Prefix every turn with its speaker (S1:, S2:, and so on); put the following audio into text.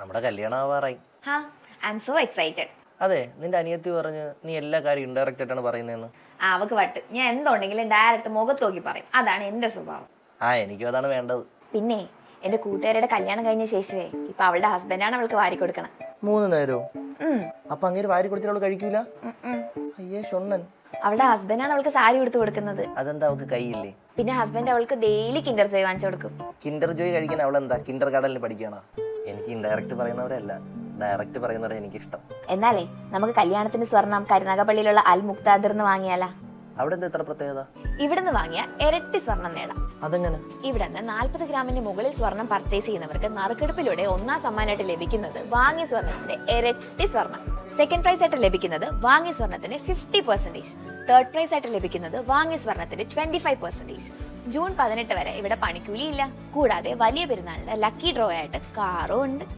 S1: നമ്മുടെ കല്യാണം ആവാറായി.
S2: ഹാ ഐ എം സോ എക്സൈറ്റഡ്
S1: അതെ നിന്റെ അനിയത്തി പറഞ്ഞ് നീ എല്ലാ കാര്യം ഇൻഡയറക്റ്റ് ആയിട്ടാണ് പറയുന്നതെന്ന്.
S2: ആ അവക്ക് വട്ട്. ഞാൻ എന്തുണ്ടെങ്കിലും ഡയറക്റ്റ് മുഖത്ത് നോക്കി പറയും. അതാണ് എന്റെ സ്വഭാവം.
S1: ആ എനിക്കും അതാണ് വേണ്ടത്.
S2: പിന്നെ എന്റെ കൂട്ടുകാരുടെ കല്യാണം കഴിഞ്ഞ ശേഷമേ ഇപ്പൊ അവളുടെ ഹസ്ബൻഡാണ് അവൾക്ക് വാരി കൊടുക്കണം.
S1: മൂന്ന് നേരോ?
S2: ഉം,
S1: അപ്പൊ അങ്ങനെ വാരി കൊടുത്തിട്ട് അവൾ കഴിക്കൂല?
S2: ഉം, ഉം.
S1: അയ്യേ ഷൊണ്ണൻ
S2: അവളുടെ ഹസ്ബൻഡാണ് അവൾക്ക് സാരി കൊടുത്ത് കൊടുക്കുന്നത്.
S1: അതെന്താ അവൾക്ക് കൈയില്ലേ?
S2: പിന്നെ ഹസ്ബൻഡ് അവൾക്ക് ഡെയിലി കിൻഡർ ജോയ് വാങ്ങിച്ചു കൊടുക്കും.
S1: കിൻഡർ ജോയ് കഴിക്കാൻ എന്താ കിൻഡർ ഗാർഡനിൽ പഠിക്കണോ എനിക്ക് ഇൻഡയറക്റ്റ് പറയുന്നവരല്ല ഡയറക്റ്റ് പറയുന്നവരെ എനിക്കിഷ്ടം.
S2: എന്നാലേ നമുക്ക് കല്യാണത്തിന് സ്വർണം കരുനാഗപ്പള്ളിയിലുള്ള അൽ മുക്താദിർന്ന് വാങ്ങിയാലാ?
S1: അവിടെ എന്താ ഇത്ര പ്രത്യേകത?
S2: ഇവിടുന്ന് വാങ്ങിയ ഇരട്ടി സ്വർണം നേടാം.
S1: അതെങ്ങനെ?
S2: ഇവിടെ നിന്ന് നാൽപ്പത് ഗ്രാമിന് മുകളിൽ സ്വർണം പർച്ചേസ് ചെയ്യുന്നവർക്ക് നറുക്കെടുപ്പിലൂടെ ഒന്നാം സമ്മാനമായിട്ട് ലഭിക്കുന്നത് വാങ്ങിയ സ്വർണത്തിന്റെ ഇരട്ടി സ്വർണം. സെക്കൻഡ് പ്രൈസ് ആയിട്ട് ലഭിക്കുന്നത് വാങ്ങിയ സ്വർണത്തിന് ഫിഫ്റ്റി പെർസെന്റേജ് തേർഡ് പ്രൈസ് ആയിട്ട് ലഭിക്കുന്നത് വാങ്ങിയ സ്വർണത്തിന് ട്വന്റി ഫൈവ് പെർസെന്റേജ് ജൂൺ പതിനെട്ട് വരെ ഇവിടെ പണിക്കൂലിയില്ല. കൂടാതെ വലിയ പെരുന്നാളിന്റെ ലക്കി ഡ്രോ ആയിട്ട് കാറും ഉണ്ട്.